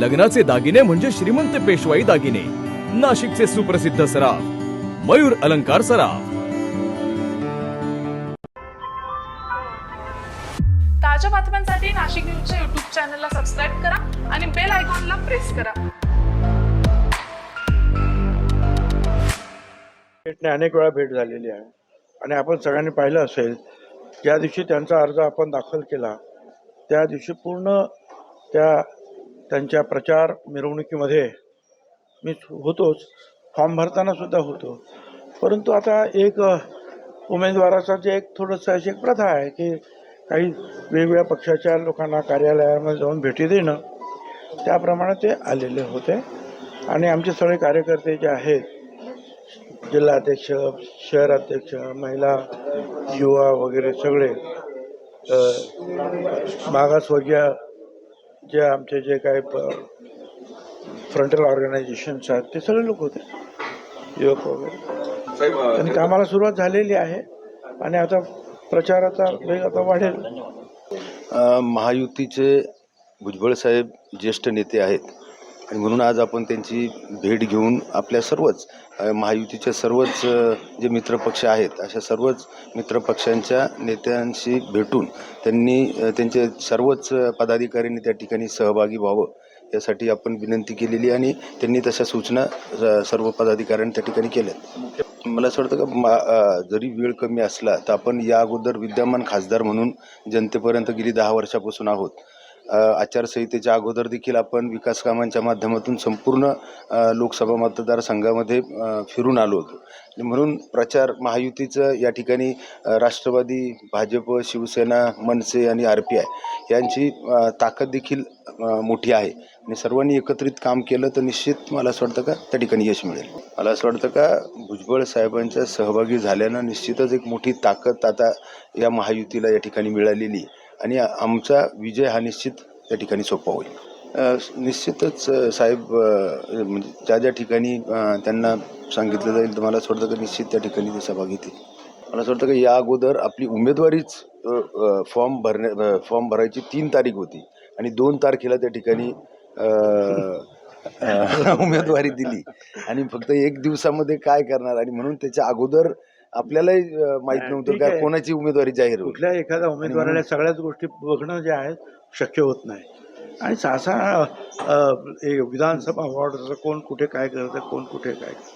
लग्नाचे दागिने म्हणजे श्रीमंत पेशवाई दागिने. नाशिकचे सुप्रसिद्ध सराफ मयूर अलंकार सराफ. ताज्या बातम्यांसाठी नाशिक न्यूजच्या युट्यूब चॅनलला सबस्क्राईब करा आणि बेल आयकॉनला प्रेस करा. भेटणे अनेक वेळा भेट झालेली आहे. आणि आपण सगळ्यांनी पाहिलं असेल ज्या दिवशी त्यांचा अर्ज आपण दाखल केला त्या दिवशी पूर्ण त्या त्यांच्या प्रचार मिरवणुकीमध्ये मी होतोच. फॉर्म भरताना सुद्धा होतो. परंतु आता एक उमेदवाराचा जे एक थोडंसं अशी एक प्रथा आहे की काही वेगवेगळ्या पक्षाच्या लोकांना कार्यालयामध्ये जाऊन भेटी देणं त्याप्रमाणे ते आलेले होते. आणि आमचे सगळे कार्यकर्ते जे आहेत जिल्हाध्यक्ष शहराध्यक्ष महिला युवा वगैरे सगळे मागासवर्गीय जे आमचे जे काही फ्रंटल ऑर्गनायझेशन्स आहेत ते सगळे लोक होते. युवक वगैरे. आणि कामाला सुरुवात झालेली आहे. आणि आता प्रचाराचा वेग आता वाढेल. महायुतीचे भुजबळ साहेब ज्येष्ठ नेते आहेत. आणि म्हणून आज आपण त्यांची भेट घेऊन आपल्या सर्वच महायुतीचे महायुतीच्या सर्वच जे मित्रपक्ष आहेत अशा सर्वच मित्रपक्षांच्या नेत्यांशी भेटून त्यांनी त्यांचे सर्वच पदाधिकाऱ्यांनी त्या ठिकाणी सहभागी व्हावं यासाठी आपण विनंती केलेली आणि त्यांनी तशा सूचना सर्व पदाधिकाऱ्यांनी त्या ठिकाणी केल्यात. मला असं वाटतं का मा जरी वेळ कमी असला तर आपण या अगोदर विद्यमान खासदार म्हणून जनतेपर्यंत गेली दहा वर्षापासून आहोत. आचारसंहितेच्या अगोदर देखील आपण विकास कामांच्या माध्यमातून संपूर्ण लोकसभा मतदारसंघामध्ये फिरून आलो होतो. आणि म्हणून प्रचार महायुतीचं या ठिकाणी राष्ट्रवादी भाजप शिवसेना मनसे आणि आर पी आय यांची ताकद देखील मोठी आहे. आणि सर्वांनी एकत्रित काम केलं तर निश्चित मला असं वाटतं का त्या ठिकाणी यश मिळेल. मला असं वाटतं का भुजबळ साहेबांच्या सहभागी झाल्यानं निश्चितच एक मोठी ताकद आता या महायुतीला या ठिकाणी मिळालेली आहे. आणि आमचा विजय हा निश्चित त्या ठिकाणी सोपा होईल. निश्चितच साहेब म्हणजे ज्या ज्या ठिकाणी त्यांना सांगितलं जाईल तर मला असं वाटतं की निश्चित त्या ठिकाणी ते सभा येतील मला असं वाटतं की या अगोदर आपली उमेदवारीच फॉर्म भरण्या फॉर्म भरायची तीन तारीख होती आणि दोन तारखेला त्या ठिकाणी उमेदवारी दिली. आणि फक्त एक दिवसामध्ये काय करणार आणि म्हणून त्याच्या अगोदर आपल्यालाही माहीत नव्हतं ठीक का आहे. कोणाची उमेदवारी जाहीर होईल. कुठल्या एखाद्या उमेदवाराला सगळ्याच गोष्टी बघणं जे आहे शक्य होत नाही. आणि सहसा अ, अ, हे विधानसभा वॉर्ड कोण कुठे काय करतं कोण कुठे काय